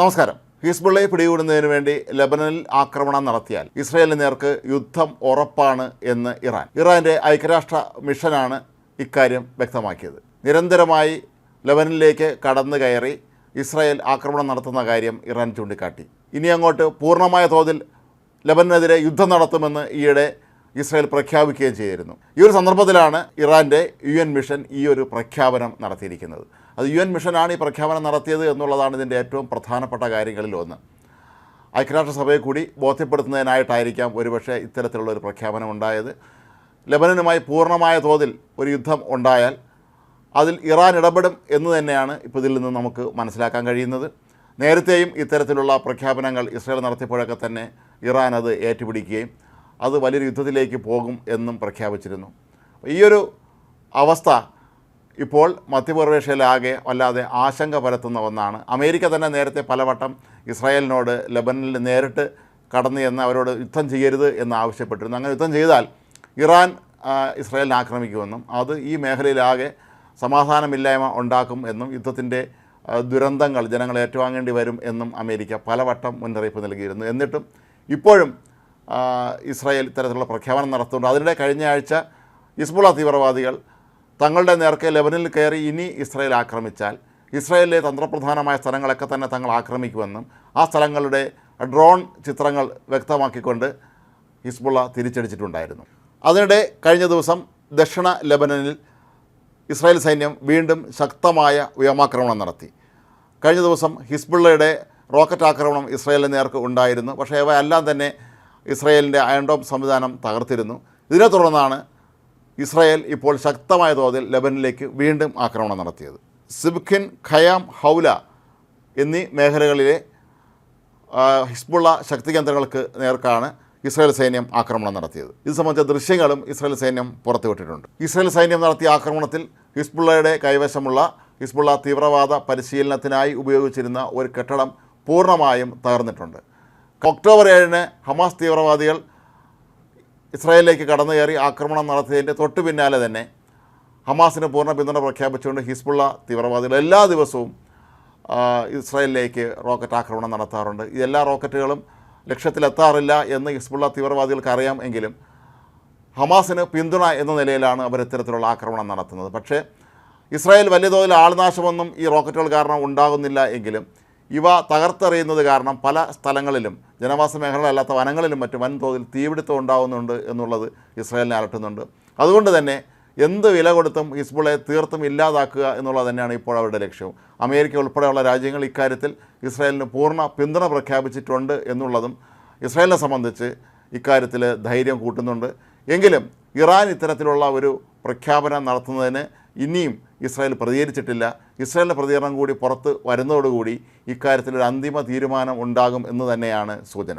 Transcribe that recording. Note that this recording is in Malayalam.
നമസ്കാരം. ഹിസ്ബുള്ളയെ പിടികൂടുന്നതിന് വേണ്ടി ലബനനിൽ ആക്രമണം നടത്തിയാൽ ഇസ്രയേലിന് നേർക്ക് യുദ്ധം ഉറപ്പാണ് എന്ന് ഇറാൻ. ഇറാന്റെ ഐക്യരാഷ്ട്ര മിഷനാണ് ഇക്കാര്യം വ്യക്തമാക്കിയത്. നിരന്തരമായി ലബനനിലേക്ക് കടന്നു കയറി ഇസ്രായേൽ ആക്രമണം നടത്തുന്ന കാര്യം ഇറാൻ ചൂണ്ടിക്കാട്ടി. ഇനി അങ്ങോട്ട് പൂർണമായ തോതിൽ ലബനനെതിരെ യുദ്ധം നടത്തുമെന്ന് ഈയിടെ ഇസ്രായേൽ പ്രഖ്യാപിക്കുകയും ചെയ്തിരുന്നു. ഈ ഒരു സന്ദർഭത്തിലാണ് ഇറാന്റെ യു എൻ മിഷൻ ഈ ഒരു പ്രഖ്യാപനം നടത്തിയിരിക്കുന്നത്. അത് യു എൻ മിഷനാണ് ഈ പ്രഖ്യാപനം നടത്തിയത് എന്നുള്ളതാണ് ഇതിന്റെ ഏറ്റവും പ്രധാനപ്പെട്ട കാര്യങ്ങളിൽ ഒന്ന്. ഐക്യരാഷ്ട്രസഭയെ കൂടി ബോധ്യപ്പെടുത്തുന്നതിനായിട്ടായിരിക്കാം ഒരുപക്ഷെ ഇത്തരത്തിലുള്ള ഒരു പ്രഖ്യാപനം ഉണ്ടായത്. ലബനനുമായി പൂർണമായ തോതിൽ ഒരു യുദ്ധം ഉണ്ടായാൽ അതിൽ ഇറാൻ ഇടപെടും എന്ന് തന്നെയാണ് ഇപ്പോൾ ഇതിൽ നിന്ന് നമുക്ക് മനസ്സിലാക്കാൻ കഴിയുന്നത്. നേരത്തെയും ഇത്തരത്തിലുള്ള പ്രഖ്യാപനങ്ങൾ ഇസ്രായേൽ നടത്തിയപ്പോഴൊക്കെ തന്നെ ഇറാൻ അത് ഏറ്റുപിടിക്കുകയും അത് വലിയൊരു യുദ്ധത്തിലേക്ക് പോകും എന്നും പ്രഖ്യാപിച്ചിരുന്നു. ഈയൊരു അവസ്ഥ ഇപ്പോൾ മധ്യപൂർവേഷ്യയിലാകെ വല്ലാതെ ആശങ്ക പരത്തുന്ന ഒന്നാണ്. അമേരിക്ക തന്നെ നേരത്തെ പലവട്ടം ഇസ്രായേലിനോട് ലബനനിൽ നേരിട്ട് കടന്നു എന്ന് അവരോട് യുദ്ധം ചെയ്യരുത് എന്ന് ആവശ്യപ്പെട്ടിരുന്നു. അങ്ങനെ യുദ്ധം ചെയ്താൽ ഇറാൻ ഇസ്രായേലിനെ ആക്രമിക്കുമെന്നും അത് ഈ മേഖലയിലാകെ സമാധാനമില്ലായ്മ ഉണ്ടാക്കും എന്നും യുദ്ധത്തിന്റെ ദുരന്തങ്ങൾ ജനങ്ങൾ ഏറ്റുവാങ്ങേണ്ടി വരും എന്നും അമേരിക്ക പലവട്ടം മുന്നറിയിപ്പ് നൽകിയിരുന്നു. എന്നിട്ടും ഇപ്പോഴും ഇസ്രായേൽ ഇത്തരത്തിലുള്ള പ്രഖ്യാപനം നടത്തുന്നുണ്ട്. അതിനിടെ കഴിഞ്ഞ ആഴ്ച ഇസ്ബുള തീവ്രവാദികൾ തങ്ങളുടെ നേർക്ക് ലെബനിൽ കയറി ഇനി ഇസ്രായേൽ ആക്രമിച്ചാൽ ഇസ്രായേലിലെ തന്ത്രപ്രധാനമായ സ്ഥലങ്ങളൊക്കെ തന്നെ തങ്ങൾ ആക്രമിക്കുമെന്നും ആ സ്ഥലങ്ങളുടെ ഡ്രോൺ ചിത്രങ്ങൾ വ്യക്തമാക്കിക്കൊണ്ട് ഹിസ്ബുള്ള തിരിച്ചടിച്ചിട്ടുണ്ടായിരുന്നു. അതിനിടെ കഴിഞ്ഞ ദിവസം ദക്ഷിണ ലെബനനിൽ ഇസ്രായേൽ സൈന്യം വീണ്ടും ശക്തമായ വ്യോമാക്രമണം നടത്തി. കഴിഞ്ഞ ദിവസം ഹിസ്ബുള്ളയുടെ റോക്കറ്റ് ആക്രമണം ഇസ്രായേലിന് നേർക്ക് ഉണ്ടായിരുന്നു. പക്ഷേ അവയെല്ലാം തന്നെ ഇസ്രായേലിന്റെ അയൺഡോം സംവിധാനം തകർത്തിരുന്നു. ഇതിനെ തുടർന്നാണ് ഇസ്രയേൽ ഇപ്പോൾ ശക്തമായ തോതിൽ ലബനിലേക്ക് വീണ്ടും ആക്രമണം നടത്തിയത്. സിബ്ഖിൻ ഖയാം ഹൗല എന്നീ മേഖലകളിലെ ഹിസ്ബുള്ള ശക്തി കേന്ദ്രങ്ങൾക്ക് നേർക്കാണ് ഇസ്രായേൽ സൈന്യം ആക്രമണം നടത്തിയത്. ഇത് സംബന്ധിച്ച ദൃശ്യങ്ങളും ഇസ്രായേൽ സൈന്യം പുറത്തുവിട്ടിട്ടുണ്ട്. ഇസ്രായേൽ സൈന്യം നടത്തിയ ആക്രമണത്തിൽ ഹിസ്ബുള്ളയുടെ കൈവശമുള്ള ഹിസ്ബുള്ള തീവ്രവാദ പരിശീലനത്തിനായി ഉപയോഗിച്ചിരുന്ന ഒരു കെട്ടിടം പൂർണമായും തകർന്നിട്ടുണ്ട്. ഒക്ടോബർ ഏഴിന് ഹമാസ് തീവ്രവാദികൾ ഇസ്രായേലിലേക്ക് കടന്നു കയറി ആക്രമണം നടത്തിയതിന്റെ തൊട്ടു പിന്നാലെ തന്നെ ഹമാസിന് പൂർണ പിന്തുണ പ്രഖ്യാപിച്ചുകൊണ്ട് ഹിസ്ബുള്ള തീവ്രവാദികൾ എല്ലാ ദിവസവും ഇസ്രായേലിലേക്ക് റോക്കറ്റ് ആക്രമണം നടത്താറുണ്ട്. എല്ലാ റോക്കറ്റുകളും ലക്ഷ്യത്തിലെത്താറില്ല എന്ന് ഹിസ്ബുള്ള തീവ്രവാദികൾക്ക് അറിയാം എങ്കിലും ഹമാസിന് പിന്തുണ എന്ന നിലയിലാണ് അവർ ഇത്തരത്തിലുള്ള ആക്രമണം നടത്തുന്നത്. പക്ഷേ ഇസ്രായേൽ വലിയ തോതിൽ ആൾനാശമൊന്നും ഈ റോക്കറ്റുകൾ കാരണം ഉണ്ടാകുന്നില്ല എങ്കിലും ഇവ തകർത്തെറിയുന്നത് കാരണം പല സ്ഥലങ്ങളിലും ജനവാസ മേഖലകളല്ലാത്ത വനങ്ങളിലും മറ്റും വൻതോതിൽ തീപിടുത്തം ഉണ്ടാകുന്നുണ്ട് എന്നുള്ളത് ഇസ്രായേലിനെ അലട്ടുന്നുണ്ട്. അതുകൊണ്ട് തന്നെ എന്ത് വില കൊടുത്തും ഹിസ്ബുളെ തീർത്തും ഇല്ലാതാക്കുക എന്നുള്ളത് തന്നെയാണ് ഇപ്പോൾ അവരുടെ ലക്ഷ്യവും അമേരിക്ക ഉൾപ്പെടെയുള്ള രാജ്യങ്ങൾ ഇക്കാര്യത്തിൽ ഇസ്രായേലിന് പൂർണ പിന്തുണ പ്രഖ്യാപിച്ചിട്ടുണ്ട് എന്നുള്ളതും ഇസ്രായേലിനെ സംബന്ധിച്ച് ഇക്കാര്യത്തിൽ ധൈര്യം കൂട്ടുന്നുണ്ട്. എങ്കിലും ഇറാൻ ഇത്തരത്തിലുള്ള ഒരു പ്രഖ്യാപനം നടത്തുന്നതിന് ഇനിയും ഇസ്രായേൽ പ്രതികരിച്ചിട്ടില്ല. ഇസ്രായേലിന്റെ പ്രതികരണം കൂടി പുറത്ത് വരുന്നതോടുകൂടി ഇക്കാര്യത്തിൽ ഒരു അന്തിമ തീരുമാനം ഉണ്ടാകും എന്ന് തന്നെയാണ് സൂചന.